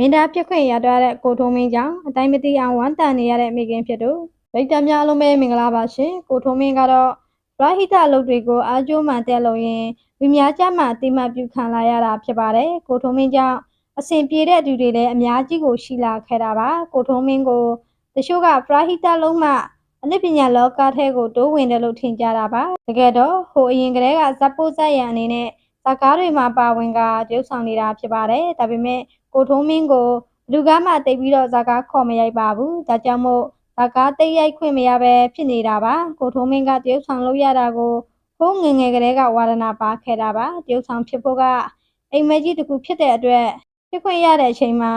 မင်းသားဖြစ်ခွင့်ရသွားတဲ့ကိုထုံးမင်းကြောင့်အတိုင်းမသိအောင်ဝမ်းတန်နေရတဲ့မိခင်ဖြစ်သူဗိတ်တများအားလုံးပဲမင်္ဂလာပါရှင်ကိုထုံးမင်းကတော့ရဟိတအလုပ်တွေကိုအားကျိုးမှန်တက်လို့ရင်လူများကြမှအတိမတ်ပြုခံလာရတာဖြစ်ပါတယ်ကိုထုံးမင်းကြောင့်အစဉ်ပြေတဲ့သူတွေလည်းအများကြီးကိုရှိလာခဲ့တာပါကိုထုံးမင်းကိုတချို့ကပရာဟိတလုံးမှအနုပညာလောကထဲကိုတိုးဝင်တယ်လို့ထင်ကြတာပါတကယ်တော့ဟိုအရင်ကတည်းကဇက်ပိုးဇက်ရန်အနေနဲ့ ဇာကားတွေမှာပါဝင်ကရုပ်ဆောင်နေတာဖြစ်ပါတယ်ဒါပေမဲ့ကိုထုံးမင်းကိုလူကားမှတိတ်ပြီးတော့ဇာကားခေါ်မရိုက်ပါဘူးဒါကြောင့်မို့ဇာကားတိတ်ရိုက်ခွင့်မရပဲဖြစ်နေတာပါကိုထုံးမင်းကတရုပ်ဆောင်လုပ်ရတာကိုဟိုးငယ်ငယ်ကလေးကဝါဒနာပါခဲ့တာပါတရုပ်ဆောင်ဖြစ်ဖို့ကအိမ်မက်ကြီးတစ်ခုဖြစ်တဲ့အတွက်ဖြစ်ခွင့်ရတဲ့အချိန်မှာ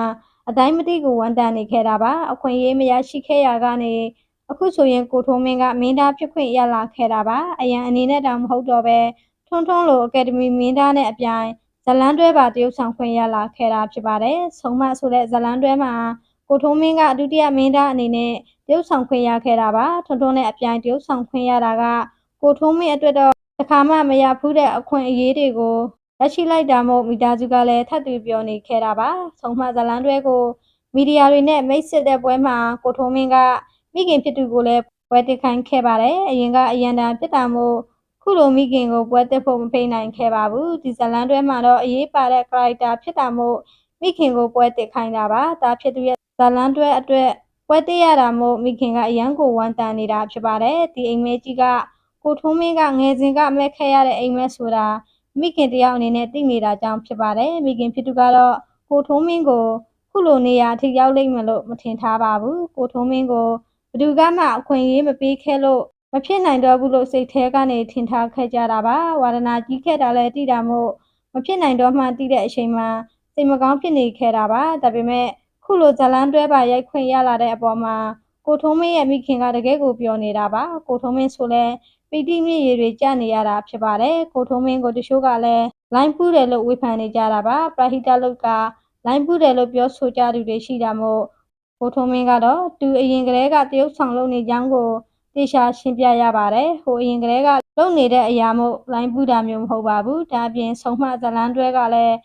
အတိုင်းမသိကိုဝန်တန်နေခဲ့တာပါအခွင့်အရေးမရရှိခဲ့ရကနေအခုဆိုရင်ကိုထုံးမင်းကမင်းသားဖြစ်ခွင့်ရလာခဲ့တာပါအရန်အနေနဲ့တောင်မဟုတ်တော့ပဲ ထွန်းထွန်းလိုအကယ်ဒမီမင်းသားနဲ့အပြိုင်ဇလန်းတွဲပါတရုပ်ဆောင်ခွင့်ရလာခဲ့တာဖြစ်ပါတယ်ဆုံးမဆိုတဲ့ဇလန်းတွဲမှာကိုထုံးမင်းကဒုတိယမင်းသားအနေနဲ့တရုပ်ဆောင်ခွင့်ရခဲ့တာပါထွန်းထွန်းနဲ့အပြိုင်တရုပ်ဆောင်ခွင့်ရတာကကိုထုံးမင်းအတွက်တော့တစ်ခါမှမရဖူးတဲ့အခွင့်အရေးတွေကိုရရှိလိုက်တာမို့မိသားစုကလည်းထပ်တူပြောနေခဲ့တာပါဆုံးမဇလန်းတွဲကိုမီဒီယာတွေနဲ့မိတ်ဆက်တဲ့ပွဲမှာကိုထုံးမင်းကမိခင်ဖြစ်သူကိုလည်းပွဲတက်ခိုင်းခဲ့ပါတယ်အရင်ကအရန်တန်ပြစ်တာမို့ ခုလိုမိခင်ကိုပွဲတက်ဖို့မဖိတ်နိုင်ခဲ့ပါဘူးဒီဇလန်တွဲမှာတော့အရေးပါတဲ့ character ဖြစ်တာမို့မိခင်ကိုပွဲတက်ခိုင်းတာပါဒါဖြစ်သူရဲ့ဇလန်တွဲအတွက်ပွဲတက်ရတာမို့မိခင်ကအရန်ကိုဝမ်းတန်နေတာဖြစ်ပါတယ်ဒီအိမ်မဲကြီးကကိုထုံးမင်းကငယ်စဉ်ကမဲ့ခဲ့ရတဲ့အိမ်မဲဆိုတာမိခင်တယောက်အနေနဲ့သိနေတာကြောင့်ဖြစ်ပါတယ်မိခင်ဖြစ်သူကတော့ကိုထုံးမင်းကိုခုလိုနေရာအထိရောက်လိမ့်မယ်လို့မထင်ထားပါဘူးကိုထုံးမင်းကိုဘယ်သူကမှအခွင့်အရေးမပေးခဲ့လို့ မဖြစ်နိုင်တော့ဘူးလို့စိတ်แท้ကနေထင်ထားခဲ့ကြတာပါဝါဒနာကြီးခဲ့တာလည်းတိတာမို့မဖြစ်နိုင်တော့မှတိတဲ့အချိန်မှာစိတ်မကောင်းဖြစ်နေခဲ့တာပါဒါပေမဲ့ခုလိုဇလန်းတွဲပါရိုက်ခွင့်ရလာတဲ့အပေါ်မှာကိုထုံးမင်းရဲ့မိခင်ကတကယ်ကိုပြောနေတာပါကိုထုံးမင်းဆိုလဲပီတိမြင့်ရည်တွေကြနေရတာဖြစ်ပါတယ်ကိုထုံးမင်းကိုတချို့ကလည်းလိုင်းပူးတယ်လို့ဝေဖန်နေကြတာပါပရာဟိတလုတ်ကလိုင်းပူးတယ်လို့ပြောဆိုကြသူတွေရှိတာမို့ကိုထုံးမင်းကတော့သူအရင်ကတည်းကတရုတ်ဆောင်လုပ်နေကြောင်းကို တေချာရှင်းပြရပါတယ်။ဟိုအရင်ကတည်းကလုံနေတဲ့အရာမို့လိုင်းပူတာမျိုးမဟုတ်ပါဘူး။ဒါအပြင်ဆုံးမဇလန်းတွဲကလည်း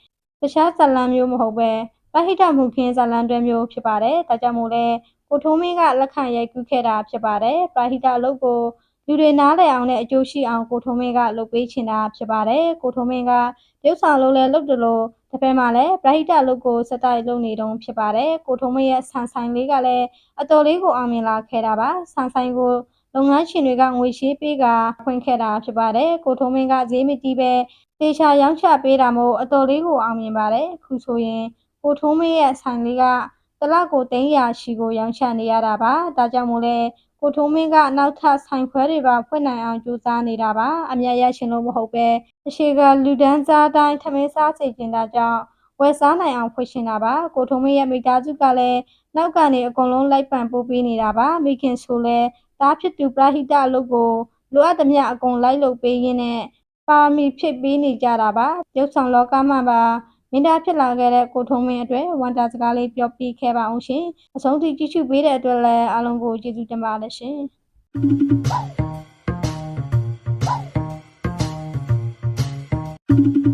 တခြားဇလန်းမျိုးမဟုတ်ပဲပဟိတမှုခင်းဇလန်းတွဲမျိုးဖြစ်ပါတယ်။ဒါကြောင့်မို့လဲကိုထုံးမင်းကလက်ခံရိုက်ကူးခဲ့တာဖြစ်ပါတယ်။ပဟိတအလုပ်ကိုလူတွေနားလည်အောင်နဲ့အကျိုးရှိအောင်ကိုထုံးမင်းကလုပ်ပေးချင်တာဖြစ်ပါတယ်။ကိုထုံးမင်းကရုပ်ဆောင်လုပ်လဲလုပ်တယ်လို့တစ်ဖက်မှာလည်းပဟိတအလုပ်ကိုစတိုက်လုပ်နေတုံးဖြစ်ပါတယ်။ကိုထုံးမင်းရဲ့ဆန်ဆိုင်လေးကလည်းအတော်လေးကိုအောင်မြင်လာခဲ့တာပါ။ဆန်ဆိုင်ကို လုပ်ငန်းရှင်တွေကငွေရှင်းပေးကဖွင့်ခဲ့တာဖြစ်ပါတယ်ကိုထုံးမင်းကဈေးမကြီးပဲတေချာရောင်းချပေးတာမို့အတော်လေးကိုအောင်မြင်ပါတယ်ခုဆိုရင်ကိုထုံးမင်းရဲ့ဆိုင်လေးကတလောက်ကို300ရှိကိုရောင်းချနေရတာပါဒါကြောင့်မို့လဲကိုထုံးမင်းကနောက်ထပ်ဆိုင်ခွဲတွေပါဖွင့်နိုင်အောင်ကြိုးစားနေတာပါအမြတ်ရရှင်လို့မဟုတ်ပဲအရှိကလူဒန်းစားတိုင်းထမင်းစားစေချင်တာကြောင့်ဝယ်စားနိုင်အောင်ဖွင့်ရှင်တာပါကိုထုံးမင်းရဲ့မိသားစုကလည်းနောက်ကနေအကုန်လုံးလိုက်ပံပိုးပေးနေတာပါမိခင်ဆိုလဲ တားဖြစ်သူပရာဟိတအလုပ်ကိုလိုအပ်သမျှအကုန်လိုက်လုပ်ပေးရင်းနဲ့ပါမီဖြစ်ပြီးနေကြတာပါရုပ်ဆောင်လောကမှာပါမင်းသားဖြစ်လာခဲ့တဲ့ကိုထုံးမင်းအတွက်ဝန်တာစကားလေးပြောပြခဲ့ပါအောင်ရှင်အဆုံးထိကြည့်ရှုပေးတဲ့အတွက်လည်းအားလုံးကိုကျေးဇူးတင်ပါတယ်ရှင်။